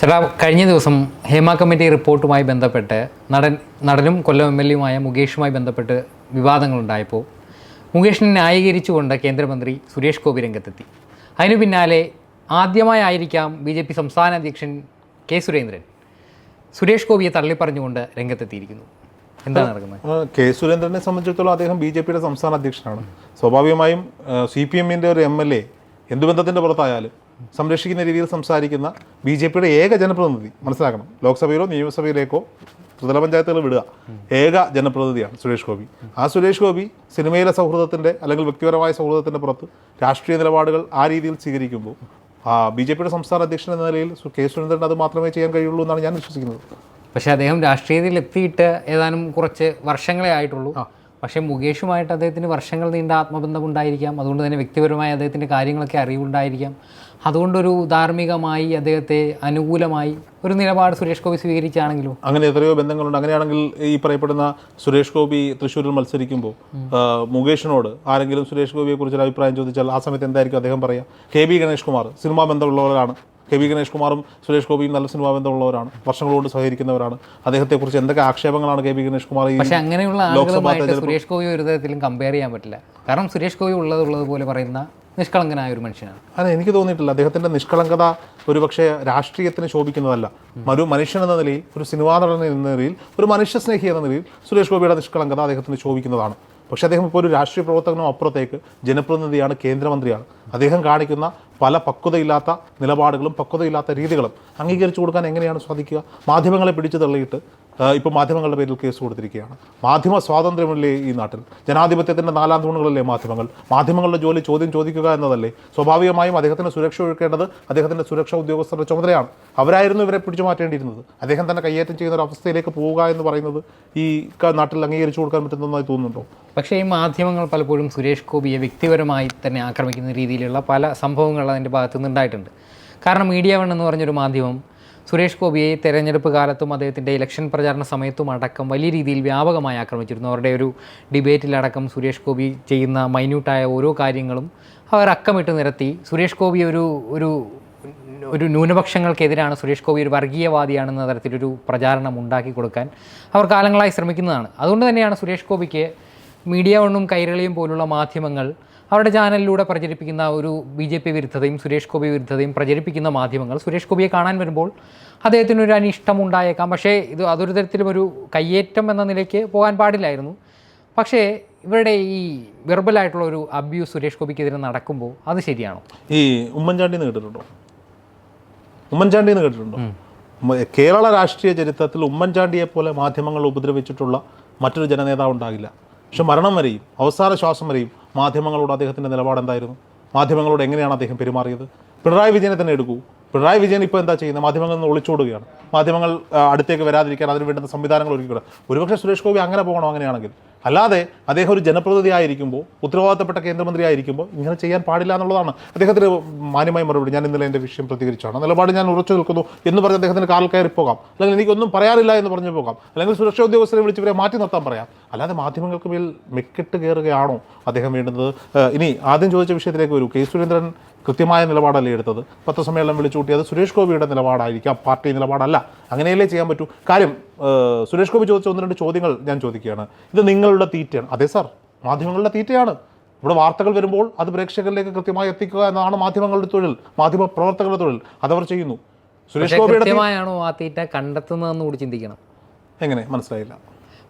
ചേട്ടാ കഴിഞ്ഞ ദിവസം ഹേമ കമ്മിറ്റി റിപ്പോർട്ടുമായി ബന്ധപ്പെട്ട് നടൻ നടനും കൊല്ലം എം എൽ എയുമായ മുകേഷുമായി ബന്ധപ്പെട്ട് വിവാദങ്ങളുണ്ടായപ്പോൾ മുകേഷിനെ ന്യായീകരിച്ചുകൊണ്ട് കേന്ദ്രമന്ത്രി സുരേഷ് ഗോപി രംഗത്തെത്തി. അതിനു പിന്നാലെ ആദ്യമായായിരിക്കാം ബി ജെ പി സംസ്ഥാന അധ്യക്ഷൻ കെ സുരേന്ദ്രൻ. സുരേഷ് ഗോപിയെ തള്ളിപ്പറഞ്ഞുകൊണ്ട് രംഗത്തെത്തിയിരിക്കുന്നു. എന്താണ് നടക്കുന്നത്? കെ സുരേന്ദ്രനെ സംബന്ധിച്ചിടത്തോളം അദ്ദേഹം ബി ജെ പിയുടെ സംസ്ഥാന അധ്യക്ഷനാണ്. സ്വാഭാവികമായും സി പി എമ്മിന്റെ ഒരു എം എൽ എ എന്ത് ബന്ധത്തിന്റെ പുറത്തായാലും സംരക്ഷിക്കുന്ന രീതിയിൽ സംസാരിക്കുന്ന ബി ജെ പിയുടെ ഏക ജനപ്രതിനിധി മനസ്സിലാക്കണം. ലോക്സഭയിലോ നിയമസഭയിലേക്കോ ത്രിതല പഞ്ചായത്തുകൾ വിടുക. ഏക ജനപ്രതിനിധിയാണ് സുരേഷ് ഗോപി. ആ സുരേഷ് ഗോപി സിനിമയിലെ സൗഹൃദത്തിന്റെ അല്ലെങ്കിൽ വ്യക്തിപരമായ സൗഹൃദത്തിന്റെ പുറത്ത് രാഷ്ട്രീയ നിലപാടുകൾ ആ രീതിയിൽ സ്വീകരിക്കുമ്പോൾ ആ ബി ജെ പിയുടെ സംസ്ഥാന അധ്യക്ഷൻ എന്ന നിലയിൽ കെ സുരേന്ദ്രൻ അത് മാത്രമേ ചെയ്യാൻ കഴിയുള്ളൂ എന്നാണ് ഞാൻ വിശ്വസിക്കുന്നത്. പക്ഷേ അദ്ദേഹം രാഷ്ട്രീയത്തിൽ എത്തിയിട്ട് ഏതാനും കുറച്ച് വർഷങ്ങളെ ആയിട്ടുള്ളൂ. പക്ഷേ മുകേഷുമായിട്ട് അദ്ദേഹത്തിന് വർഷങ്ങൾ നീണ്ട ആത്മബന്ധം ഉണ്ടായിരിക്കാം അതുകൊണ്ട് തന്നെ വ്യക്തിപരമായ അദ്ദേഹത്തിന്റെ കാര്യങ്ങളൊക്കെ അറിവുണ്ടായിരിക്കാം. അതുകൊണ്ടൊരു ധാർമ്മികമായി അദ്ദേഹത്തെ അനുകൂലമായി ഒരു നിലപാട് സുരേഷ് ഗോപി സ്വീകരിച്ചാണെങ്കിലും അങ്ങനെ എത്രയോ ബന്ധങ്ങളുണ്ട്. അങ്ങനെയാണെങ്കിൽ ഈ പറയപ്പെടുന്ന സുരേഷ് ഗോപി തൃശ്ശൂരിൽ മത്സരിക്കുമ്പോൾ മുകേഷിനോട് ആരെങ്കിലും സുരേഷ് ഗോപിയെ കുറിച്ചൊരു അഭിപ്രായം ചോദിച്ചാൽ ആ സമയത്ത് എന്തായിരിക്കും അദ്ദേഹം പറയുക K B Ganesh Kumar cinema ബന്ധമുള്ളവരാണ്. K V Ganesh കുമാറും സുരേഷ് ഗോപിയും നല്ല സിനിമാ ബന്ധമുള്ളവരാണ് വർഷങ്ങളോട് സഹകരിക്കുന്നവരാണ്. അദ്ദേഹത്തെക്കുറിച്ച് എന്തൊക്കെ ആക്ഷേപങ്ങളാണ് കെ വി ഗണേഷ് കുമാർ പക്ഷേ അങ്ങനെയുള്ള ആളുകളുമായിട്ട് സുരേഷ് ഗോപി ഒരു തരത്തിലും കമ്പയർ ചെയ്യാൻ പറ്റില്ല. കാരണം സുരേഷ് ഗോപി ഉള്ളതുള്ളത് പോലെ പറയുന്ന നിഷ്കളങ്കനായ ഒരു മനുഷ്യനാണ്. അതെ എനിക്ക് തോന്നിയിട്ടില്ല. അദ്ദേഹത്തിന്റെ നിഷ്കളങ്കത ഒരുപക്ഷെ രാഷ്ട്രീയത്തിന് ശോഭിക്കുന്നതല്ല. ഒരു മനുഷ്യൻ എന്ന നിലയിൽ ഒരു സിനിമാ നടൻ എന്ന നിലയിൽ ഒരു മനുഷ്യസ്നേഹി എന്ന നിലയിൽ സുരേഷ് ഗോപിയുടെ നിഷ്കളങ്കത അദ്ദേഹത്തിന് ശോഭിക്കുന്നതാണ്. പക്ഷേ അദ്ദേഹം ഇപ്പോൾ ഒരു രാഷ്ട്രീയ പ്രവർത്തകനും അപ്പുറത്തേക്ക് ജനപ്രതിനിധിയാണ് കേന്ദ്രമന്ത്രിയാണ്. അദ്ദേഹം കാണിക്കുന്ന പല പക്വതയില്ലാത്ത നിലപാടുകളും പക്വതയില്ലാത്ത രീതികളും അംഗീകരിച്ചു കൊടുക്കാൻ എങ്ങനെയാണ് സാധിക്കുക? മാധ്യമങ്ങളെ പിടിച്ചു തള്ളിയിട്ട് ഇപ്പോൾ മാധ്യമങ്ങളുടെ പേരിൽ കേസ് കൊടുത്തിരിക്കുകയാണ്. മാധ്യമ സ്വാതന്ത്ര്യമല്ലേ ഈ നാട്ടിൽ? ജനാധിപത്യത്തിന്റെ നാലാം തൂണുകളല്ലേ മാധ്യമങ്ങൾ? മാധ്യമങ്ങളുടെ ജോലി ചോദ്യം ചോദിക്കുക എന്നതല്ലേ? സ്വാഭാവികമായും അദ്ദേഹത്തിന് സുരക്ഷ ഒഴുക്കേണ്ടത് അദ്ദേഹത്തിന്റെ സുരക്ഷാ ഉദ്യോഗസ്ഥരുടെ ചുമതലയാണ്. അവരായിരുന്നു ഇവരെ പിടിച്ചു മാറ്റേണ്ടിയിരുന്നത്. അദ്ദേഹം തന്നെ കയ്യേറ്റം ചെയ്യുന്ന ഒരു അവസ്ഥയിലേക്ക് പോവുക എന്ന് പറയുന്നത് ഈ നാട്ടിൽ അംഗീകരിച്ചു കൊടുക്കാൻ പറ്റുന്നതായി തോന്നുന്നുണ്ടോ? പക്ഷേ ഈ മാധ്യമങ്ങൾ പലപ്പോഴും സുരേഷ് ഗോപിയെ വ്യക്തിപരമായി തന്നെ ആക്രമിക്കുന്ന രീതിയിലുള്ള പല സംഭവങ്ങൾ അതിന്റെ ഭാഗത്തുനിന്ന് ഉണ്ടായിട്ടുണ്ട് കാരണം മീഡിയ വൺ എന്ന് പറഞ്ഞൊരു മാധ്യമം സുരേഷ് ഗോപിയെ തെരഞ്ഞെടുപ്പ് കാലത്തും അദ്ദേഹത്തിന്റെ ഇലക്ഷൻ പ്രചാരണ സമയത്തും അടക്കം വലിയ രീതിയിൽ വ്യാപകമായി ആക്രമിച്ചിരുന്നു. അവരുടെ ഒരു ഡിബേറ്റിലടക്കം സുരേഷ് ഗോപി ചെയ്യുന്ന മൈന്യൂട്ടായ ഓരോ കാര്യങ്ങളും അവർ അക്കമിട്ട് നിരത്തി. സുരേഷ് ഗോപി ഒരു ഒരു ഒരു ന്യൂനപക്ഷങ്ങൾക്കെതിരാണ് സുരേഷ് ഗോപി ഒരു വർഗീയവാദിയാണെന്ന തരത്തിലൊരു പ്രചാരണം ഉണ്ടാക്കി കൊടുക്കാൻ അവർ കാലങ്ങളായി ശ്രമിക്കുന്നതാണ്. അതുകൊണ്ട് തന്നെയാണ് സുരേഷ് ഗോപിക്ക് മീഡിയ വണ്ണും കൈരളിയും പോലുള്ള മാധ്യമങ്ങൾ അവരുടെ ചാനലിലൂടെ പ്രചരിപ്പിക്കുന്ന ഒരു ബി ജെ പി വിരുദ്ധതയും സുരേഷ് ഗോപി വിരുദ്ധതയും പ്രചരിപ്പിക്കുന്ന മാധ്യമങ്ങൾ സുരേഷ് ഗോപിയെ കാണാൻ വരുമ്പോൾ അദ്ദേഹത്തിന് ഒരു അനിഷ്ടം ഉണ്ടായേക്കാം. പക്ഷേ ഇത് അതൊരു തരത്തിലും ഒരു കയ്യേറ്റം എന്ന നിലയ്ക്ക് പോകാൻ പാടില്ലായിരുന്നു. പക്ഷേ ഇവരുടെ ഈ വെർബലായിട്ടുള്ള ഒരു അബ്യൂസ് സുരേഷ് ഗോപിക്കെതിരെ നടക്കുമ്പോൾ അത് ശരിയാണോ? ഈ ഉമ്മൻചാണ്ടി കേട്ടിട്ടുണ്ടോ? ഉമ്മൻചാണ്ടി കേട്ടിട്ടുണ്ടോ? കേരള രാഷ്ട്രീയ ചരിത്രത്തിൽ ഉമ്മൻചാണ്ടിയെ പോലെ മാധ്യമങ്ങൾ ഉപദ്രവിച്ചിട്ടുള്ള മറ്റൊരു ജനനേതാവ് ഉണ്ടാകില്ല. പക്ഷെ മരണം വരെയും അവസാന ശ്വാസം വരെയും മാധ്യമങ്ങളോട് അദ്ദേഹത്തിന്റെ നിലപാട് എന്തായിരുന്നു? മാധ്യമങ്ങളോട് എങ്ങനെയാണ് അദ്ദേഹം പെരുമാറിയത്? പിണറായി വിജയനെ തന്നെ എടുക്കൂ. പിണറായി വിജയൻ ഇപ്പോൾ എന്താ ചെയ്യുന്നത്? മാധ്യമങ്ങളിൽ നിന്ന് ഒളിച്ചോടുകയാണ്. മാധ്യമങ്ങൾ അടുത്തേക്ക് വരാതിരിക്കാൻ അതിന് വേണ്ടുന്ന സംവിധാനങ്ങൾ ഒരുക്കിക്കൂടാ. ഒരുപക്ഷെ സുരേഷ് ഗോപി അങ്ങനെ പോകണോ അങ്ങനെയാണെങ്കിൽ? അല്ലാതെ അദ്ദേഹം ഒരു ജനപ്രതിനിധി ആയിരിക്കുമ്പോൾ ഉത്തരവാദിത്തപ്പെട്ട കേന്ദ്രമന്ത്രി ആയിരിക്കുമ്പോൾ ഇങ്ങനെ ചെയ്യാൻ പാടില്ല എന്നുള്ളതാണ്. അദ്ദേഹത്തിന് മാന്യമായ മറുപടി ഞാൻ ഇന്നലെ എന്റെ വിഷയം പ്രതികരിച്ചാണ്. നിലപാട് ഞാൻ ഉറച്ചു നിൽക്കുന്നു എന്ന് പറഞ്ഞ് അദ്ദേഹത്തിന് കാറിൽ കയറി പോകാം. അല്ലെങ്കിൽ എനിക്കൊന്നും പറയാറില്ല എന്ന് പറഞ്ഞു പോകാം. അല്ലെങ്കിൽ സുരക്ഷാ ഉദ്യോഗസ്ഥരെ വിളിച്ച് ഇവരെ മാറ്റി നിർത്താൻ പറയാം. അല്ലാതെ മാധ്യമങ്ങൾക്ക് മേൽ മെക്കിട്ട് കയറുകയാണോ അദ്ദേഹം വേണ്ടുന്നത് ഇനി ആദ്യം ചോദിച്ച വിഷയത്തിലേക്ക് വരൂ. കെ സുരേന്ദ്രൻ കൃത്യമായ നിലപാടല്ലേ എടുത്തത്? പത്രസമ്മേളനം വിളിച്ചു കൂട്ടിയത് സുരേഷ് ഗോപിയുടെ നിലപാടായിരിക്കാം. പാർട്ടി നിലപാടല്ല. അങ്ങനെയല്ലേ ചെയ്യാൻ പറ്റൂ? കാര്യം സുരേഷ് ഗോപി ചോദിച്ച ഒന്ന് രണ്ട് ചോദ്യങ്ങൾ ഞാൻ ചോദിക്കുകയാണ്. ഇത് നിങ്ങളുടെ തീറ്റയാണ്. അതെ സാർ മാധ്യമങ്ങളുടെ തീറ്റയാണ്. ഇവിടെ വാർത്തകൾ വരുമ്പോൾ അത് പ്രേക്ഷകരിലേക്ക് കൃത്യമായി എത്തിക്കുക എന്നതാണ് മാധ്യമങ്ങളുടെ തൊഴിൽ മാധ്യമ പ്രവർത്തകരുടെ തൊഴിൽ. അതവർ ചെയ്യുന്നു. സുരേഷ് ഗോപിയുടെ ആ തീറ്റ കണ്ടെത്തുന്നതെന്ന് കൂടി ചിന്തിക്കണം? എങ്ങനെ? മനസ്സിലായില്ല.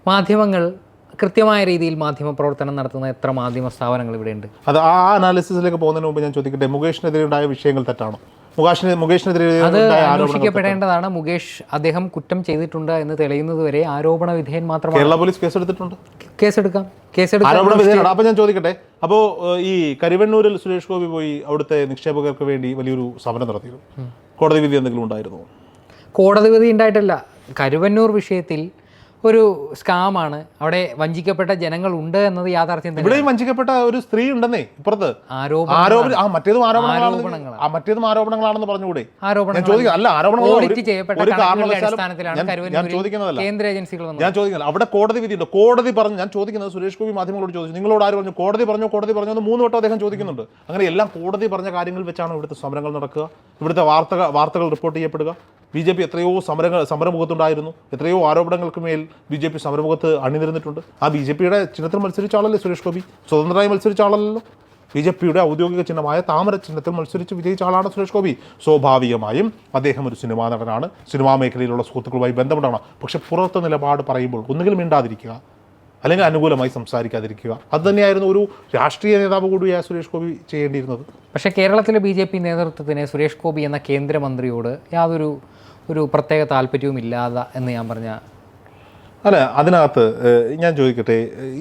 മാധ്യമങ്ങൾ കൃത്യമായ രീതിയിൽ മാധ്യമ പ്രവർത്തനം നടത്തുന്ന എത്ര മാധ്യമ സ്ഥാപനങ്ങൾ ഇവിടെയുണ്ട്? അത് ആ അനാലിസിസിലേക്ക് പോകുന്നതിന് മുമ്പ് ഞാൻ ചോദിക്കട്ടെ? മുകേഷിനെതിരെ ഉണ്ടായ വിഷയങ്ങൾ തെറ്റാണോ? മുകേഷിനെതിരെ അത് അന്വേഷിക്കപ്പെടേണ്ടതാണ്. മുകേഷ് അദ്ദേഹം കുറ്റം ചെയ്തിട്ടുണ്ട് എന്ന് തെളിയുന്നത് വരെ ആരോപണ വിധേയൻ മാത്രമാണ്. കേരള പോലീസ് കേസെടുത്തിട്ടുണ്ട്? കേസെടുക്കാം. കേസെടുക്കാം അപ്പൊ ഞാൻ ചോദിക്കട്ടെ അപ്പോൾ ഈ കരിവണ്ണൂരിൽ സുരേഷ് ഗോപി പോയി അവിടുത്തെ നിക്ഷേപകർക്ക് വേണ്ടി വലിയൊരു സമരം നടത്തിയിരുന്നു. കോടതി വിധി എന്തെങ്കിലും ഉണ്ടായിരുന്നു? കോടതി വിധി ഉണ്ടായിട്ടല്ല. കരുവന്നൂർ വിഷയത്തിൽ ഒരു സ്കാമാണ്. അവിടെ വഞ്ചിക്കപ്പെട്ട ജനങ്ങൾ ഉണ്ട് എന്നത് യാഥാർത്ഥ്യം ഇവിടെയും വഞ്ചിക്കപ്പെട്ട ഒരു സ്ത്രീ ഉണ്ടെന്നേ ഇപ്പുറത്ത്. ആരോപണം ആ മറ്റേതും ആരോപണങ്ങളാണ്. ആ മറ്റേതും ആരോപണങ്ങളാണെന്ന് പറഞ്ഞുകൂടെ? ആരോപണം ചോദിക്കുക അല്ല ആരോപണങ്ങൾ കേന്ദ്ര ഏജൻസികൾ ഞാൻ ചോദിക്കുന്നത് അവിടെ കോടതി വിധിയുണ്ട്. കോടതി പറഞ്ഞു ഞാൻ ചോദിക്കുന്നത് സുരേഷ് ഗോപി മാധ്യമങ്ങളോട് ചോദിച്ചു. നിങ്ങളോട് ആര് പറഞ്ഞു? കോടതി പറഞ്ഞു? കോടതി പറഞ്ഞു എന്ന് മൂന്ന് വട്ടം അദ്ദേഹം ചോദിക്കുന്നുണ്ട്. അങ്ങനെ എല്ലാം കോടതി പറഞ്ഞ കാര്യങ്ങൾ വെച്ചാണ് ഇവിടുത്തെ സമരങ്ങൾ നടക്കുക. ഇവിടുത്തെ വാർത്തകൾ വാർത്തകൾ റിപ്പോർട്ട് ചെയ്യപ്പെടുക. ബി ജെ പി എത്രയോ സമരങ്ങൾ സമരമുഖത്തുണ്ടായിരുന്നു. എത്രയോ ആരോപണങ്ങൾക്ക് മേൽ ബി ജെ പി സമരമുഖത്ത് അണിനിരന്നിട്ടുണ്ട്. ആ ബി ജെ പിയുടെ ചിഹ്നത്തിൽ മത്സരിച്ച ആളല്ലേ സുരേഷ് ഗോപി? സ്വതന്ത്രമായി മത്സരിച്ച ആളല്ലല്ലോ. ബി ജെ പിയുടെ ഔദ്യോഗിക ചിഹ്നമായ താമര ചിഹ്നത്തിൽ മത്സരിച്ച് വിജയിച്ച ആളാണ് സുരേഷ് ഗോപി. സ്വാഭാവികമായും അദ്ദേഹം ഒരു സിനിമാ നടനാണ്. സിനിമാ മേഖലയിലുള്ള സുഹൃത്തുക്കളുമായി ബന്ധമുണ്ടാണ് പക്ഷെ പുറത്തെ നിലപാട് പറയുമ്പോൾ ഒന്നുകിൽ മിണ്ടാതിരിക്കുക അല്ലെങ്കിൽ അനുകൂലമായി സംസാരിക്കാതിരിക്കുക. അത് തന്നെയായിരുന്നു ഒരു രാഷ്ട്രീയ നേതാവ് കൂടിയായ സുരേഷ് ഗോപി ചെയ്യേണ്ടിയിരുന്നത്. പക്ഷേ കേരളത്തിലെ ബി ജെ പി നേതൃത്വത്തിന് സുരേഷ് ഗോപി എന്ന കേന്ദ്രമന്ത്രിയോട് യാതൊരു ഒരു പ്രത്യേക താല്പര്യവും ഇല്ലാതെ എന്ന് ഞാൻ പറഞ്ഞ അല്ല അതിനകത്ത് ഞാൻ ചോദിക്കട്ടെ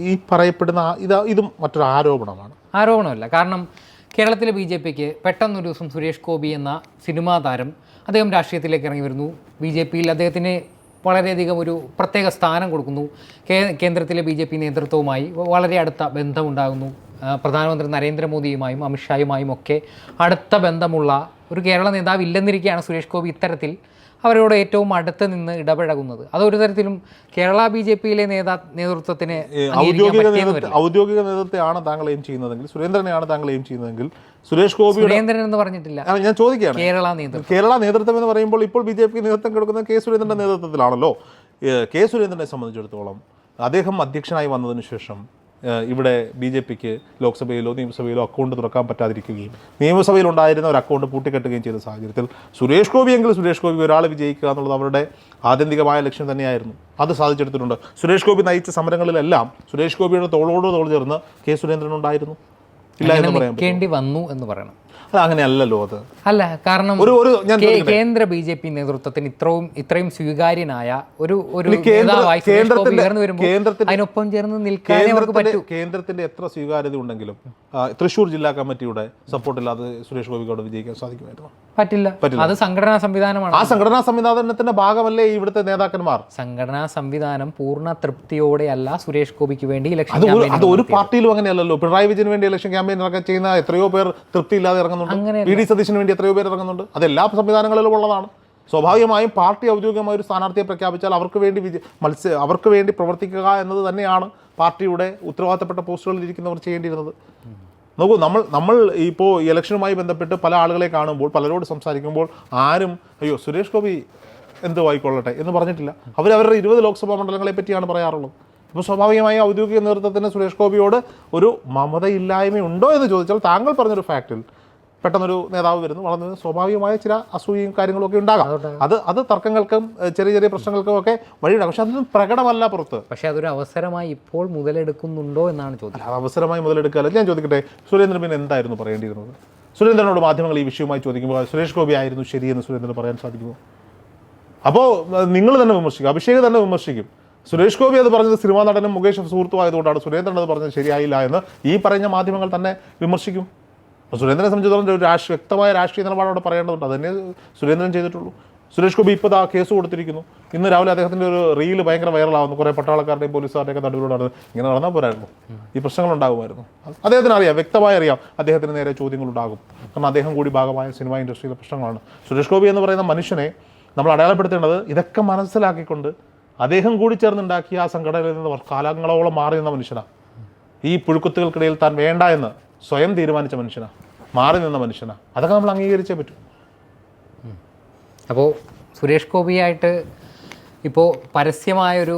ഈ പറയപ്പെടുന്ന ഇത് ഇതും മറ്റൊരു ആരോപണമാണ്. ആരോപണമല്ല. കാരണം കേരളത്തിലെ ബി ജെ പിക്ക് പെട്ടെന്നൊരു ദിവസം സുരേഷ് ഗോപി എന്ന സിനിമാ താരം അദ്ദേഹം രാഷ്ട്രീയത്തിലേക്ക് ഇറങ്ങി വരുന്നു. ബി ജെ പിയിൽ അദ്ദേഹത്തിന് വളരെയധികം ഒരു പ്രത്യേക സ്ഥാനം കൊടുക്കുന്നു. കേന്ദ്രത്തിലെ ബി ജെ പി നേതൃത്വവുമായി വളരെ അടുത്ത ബന്ധമുണ്ടാകുന്നു. പ്രധാനമന്ത്രി നരേന്ദ്രമോദിയുമായും അമിത്ഷായുമായും ഒക്കെ അടുത്ത ബന്ധമുള്ള ഒരു കേരള നേതാവ് ഇല്ലെന്നിരിക്കുകയാണ് സുരേഷ് ഗോപി ഇത്തരത്തിൽ അവരോട് ഏറ്റവും അടുത്ത് നിന്ന് ഇടപഴകുന്നത്. അതൊരു തരത്തിലും കേരള ബി ജെ പിയിലെ നേതാ നേതൃത്വത്തിന് ഔദ്യോഗിക നേതൃത്വമാണ് താങ്കൾ എയിം ചെയ്യുന്നതെങ്കിൽ സുരേന്ദ്രനെയാണ് താങ്കൾ എയിം ചെയ്യുന്നതെങ്കിൽ സുരേഷ് ഗോപി സുരേന്ദ്രൻ എന്ന് പറഞ്ഞിട്ടില്ല. ഞാൻ ചോദിക്കുകയാണ്. കേരള നേതൃത്വം. കേരള നേതൃത്വം എന്ന് പറയുമ്പോൾ ഇപ്പോൾ ബി ജെ പി നേതൃത്വം കൊടുക്കുന്നത് കെ സുരേന്ദ്രന്റെ നേതൃത്വത്തിലാണല്ലോ. കെ സുരേന്ദ്രനെ സംബന്ധിച്ചിടത്തോളം അദ്ദേഹം അധ്യക്ഷനായി വന്നതിന് ശേഷം ഇവിടെ ബി ജെ പിക്ക് ലോക്സഭയിലോ നിയമസഭയിലോ അക്കൗണ്ട് തുറക്കാൻ പറ്റാതിരിക്കുകയും നിയമസഭയിൽ ഉണ്ടായിരുന്ന ഒരു അക്കൗണ്ട് പൂട്ടിക്കെട്ടുകയും ചെയ്ത സാഹചര്യത്തിൽ സുരേഷ് ഗോപിയെങ്കിൽ സുരേഷ് ഗോപി ഒരാൾ വിജയിക്കുക എന്നുള്ളത് അവരുടെ ആത്യന്തികമായ ലക്ഷ്യം തന്നെയായിരുന്നു. അത് സാധിച്ചെടുത്തിട്ടുണ്ട്. സുരേഷ് ഗോപി നയിച്ച സമരങ്ങളിലെല്ലാം സുരേഷ് ഗോപിയുടെ തോളോട് തോൾ ചേർന്ന് കെ സുരേന്ദ്രൻ ഉണ്ടായിരുന്നു. ഇല്ല എന്ന് പറയാം വന്നു എന്ന് പറയണം. അങ്ങനെയല്ലല്ലോ അത്. അല്ല കാരണം ഒരു ഒരു കേന്ദ്ര ബി ജെ പി നേതൃത്വത്തിന് ഇത്രയും ഇത്രയും സ്വീകാര്യനായ ഒരു ഒരു അതിനൊപ്പം ചേർന്ന് കേന്ദ്രത്തിന്റെ എത്ര സ്വീകാര്യത ഉണ്ടെങ്കിലും തൃശൂർ ജില്ലാ കമ്മിറ്റിയുടെ സപ്പോർട്ടില്ലാതെ സുരേഷ് ഗോപിക്കോട് വിജയിക്കാൻ സാധിക്കുമായിരുന്നു? പറ്റില്ല. അത് സംഘടനാ സംവിധാനമാണ്. ആ സംഘടനാ സംവിധാനത്തിന്റെ ഭാഗമല്ലേ ഇവിടുത്തെ നേതാക്കന്മാർ? സംഘടനാ സംവിധാനം പൂർണ തൃപ്തിയോടെ അല്ല സുരേഷ് ഗോപിക്ക് വേണ്ടി ഇലക്ഷൻ അത് ഒരു പാർട്ടിയിലും അങ്ങനെയല്ലല്ലോ. പിണറായി വിജയന് വേണ്ടി ഇലക്ഷൻ ക്യാമ്പയിൻ ഇറങ്ങാൻ ചെയ്യുന്ന എത്രയോ പേർ തൃപ്തിയില്ലാതെ ഇറങ്ങുന്നുണ്ട്. വി ഡി സതീശന് വേണ്ടി എത്രയോ പേര് ഇറങ്ങുന്നുണ്ട്. അത് എല്ലാ സംവിധാനങ്ങളിലും ഉള്ളതാണ്. സ്വാഭാവികമായും പാർട്ടി ഔദ്യോഗികമായ ഒരു സ്ഥാനാർത്ഥിയെ പ്രഖ്യാപിച്ചാൽ അവർക്ക് വേണ്ടി വിജയ മത്സ്യ അവർക്ക് വേണ്ടി പ്രവർത്തിക്കുക എന്നത് തന്നെയാണ് പാർട്ടിയുടെ ഉത്തരവാദിത്തപ്പെട്ട പോസ്റ്റുകളിൽ ഇരിക്കുന്നവർ ചെയ്യേണ്ടിയിരുന്നത്. നോക്കൂ നമ്മൾ നമ്മൾ ഇപ്പോൾ ഇലക്ഷനുമായി ബന്ധപ്പെട്ട് പല ആളുകളെ കാണുമ്പോൾ പലരോട് സംസാരിക്കുമ്പോൾ ആരും അയ്യോ സുരേഷ് ഗോപി എന്ത് ആയിക്കൊള്ളട്ടെ എന്ന് പറഞ്ഞിട്ടില്ല. അവർ അവരുടെ ഇരുപത് ലോക്സഭാ മണ്ഡലങ്ങളെ പറ്റിയാണ് പറയാറുള്ളത്. അപ്പോൾ സ്വാഭാവികമായി ഔദ്യോഗിക നേതൃത്വത്തിന് സുരേഷ് ഗോപിയോട് ഒരു മമതയില്ലായ്മയുണ്ടോ എന്ന് ചോദിച്ചാൽ താങ്കൾ പറഞ്ഞൊരു ഫാക്റ്റിൽ പെട്ടെന്നൊരു നേതാവ് വരുന്നു. വളർന്നു സ്വാഭാവികമായ ചില അസൂയയും കാര്യങ്ങളും ഒക്കെ ഉണ്ടാകാം അത് അത് തർക്കങ്ങൾക്കും ചെറിയ ചെറിയ പ്രശ്നങ്ങൾക്കും ഒക്കെ വഴിയുണ്ടാകും. പക്ഷെ അതൊന്നും പ്രകടമല്ല പുറത്ത്. പക്ഷേ അതൊരു അവസരമായി ഇപ്പോൾ മുതലെടുക്കുന്നുണ്ടോ എന്നാണ് ചോദ്യം. അത് അവസരമായി മുതലെടുക്കുക ഞാൻ ചോദിക്കട്ടെ സുരേന്ദ്രൻ പിന്നെ എന്തായിരുന്നു പറയേണ്ടിയിരുന്നത്? സുരേന്ദ്രനോട് മാധ്യമങ്ങൾ ഈ വിഷയവുമായി ചോദിക്കുമ്പോൾ സുരേഷ് ഗോപി ആയിരുന്നു ശരിയെന്ന് സുരേന്ദ്രൻ പറയാൻ സാധിക്കുമോ? അപ്പോൾ നിങ്ങൾ തന്നെ വിമർശിക്കും. അഭിഷേക് തന്നെ വിമർശിക്കും. സുരേഷ് ഗോപി അത് പറഞ്ഞത് സിനിമാ നടനും മുകേഷ് സുഹൃത്തുമായതുകൊണ്ടാണ് സുരേന്ദ്രൻ അത് പറഞ്ഞത് ശരിയായില്ല എന്ന് ഈ പറഞ്ഞ മാധ്യമങ്ങൾ തന്നെ വിമർശിക്കും. അപ്പോൾ സുരേന്ദ്രനെ സംബന്ധിച്ചിടത്തോളം ഒരു രാഷ്ട്രീയ വ്യക്തമായ രാഷ്ട്രീയ നിലപാട് അവിടെ പറയേണ്ടതുണ്ട്. അതന്നെ സുരേന്ദ്രൻ ചെയ്തിട്ടുള്ളൂ. സുരേഷ് ഗോപി ഇപ്പോൾ ആ കേസ് കൊടുത്തിരിക്കുന്നു. ഇന്ന് രാവിലെ അദ്ദേഹത്തിന്റെ ഒരു റീൽ ഭയങ്കര വൈറലാവുന്നു. കുറേ പട്ടാളക്കാരുടെയും പോലീസുകാരുടെയൊക്കെ നടുവിലൂടെ നടന്ന് ഇങ്ങനെ നടന്നാൽ പോരായിരുന്നു. ഈ പ്രശ്നങ്ങൾ ഉണ്ടാകുമായിരുന്നു അദ്ദേഹത്തിന് അറിയാം. വ്യക്തമായി അറിയാം. അദ്ദേഹത്തിന് നേരെ ചോദ്യങ്ങൾ ഉണ്ടാകും കാരണം അദ്ദേഹം കൂടി ഭാഗമായ സിനിമ ഇൻഡസ്ട്രിയിലെ പ്രശ്നങ്ങളാണ്. സുരേഷ് ഗോപി എന്ന് പറയുന്ന മനുഷ്യനെ നമ്മൾ അടയാളപ്പെടുത്തേണ്ടത് ഇതൊക്കെ മനസ്സിലാക്കിക്കൊണ്ട് അദ്ദേഹം കൂടി ചേർന്നുണ്ടാക്കിയ ആ സംഘടനയിൽ നിന്ന് കാലങ്ങളോളം മാറി നിന്ന മനുഷ്യനാണ് ഈ പുഴുക്കുത്തുകൾക്കിടയിൽ താൻ വേണ്ട എന്ന് സ്വയം തീരുമാനിച്ച മനുഷ്യനാണ് മാറി നിന്ന മനുഷ്യനാണ് അതൊക്കെ നമ്മൾ അംഗീകരിച്ചേ പറ്റൂ. അപ്പോൾ സുരേഷ് ഗോപിയായിട്ട് ഇപ്പോൾ പരസ്യമായൊരു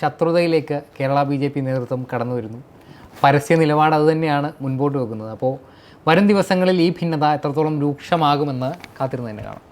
ശത്രുതയിലേക്ക് കേരള ബി ജെ പി നേതൃത്വം കടന്നു വരുന്നു. പരസ്യ നിലപാട് അത് തന്നെയാണ് മുൻപോട്ട് വെക്കുന്നത്. അപ്പോൾ വരും ദിവസങ്ങളിൽ ഈ ഭിന്നത എത്രത്തോളം രൂക്ഷമാകുമെന്ന് കാത്തിരുന്ന് തന്നെ കാണാം.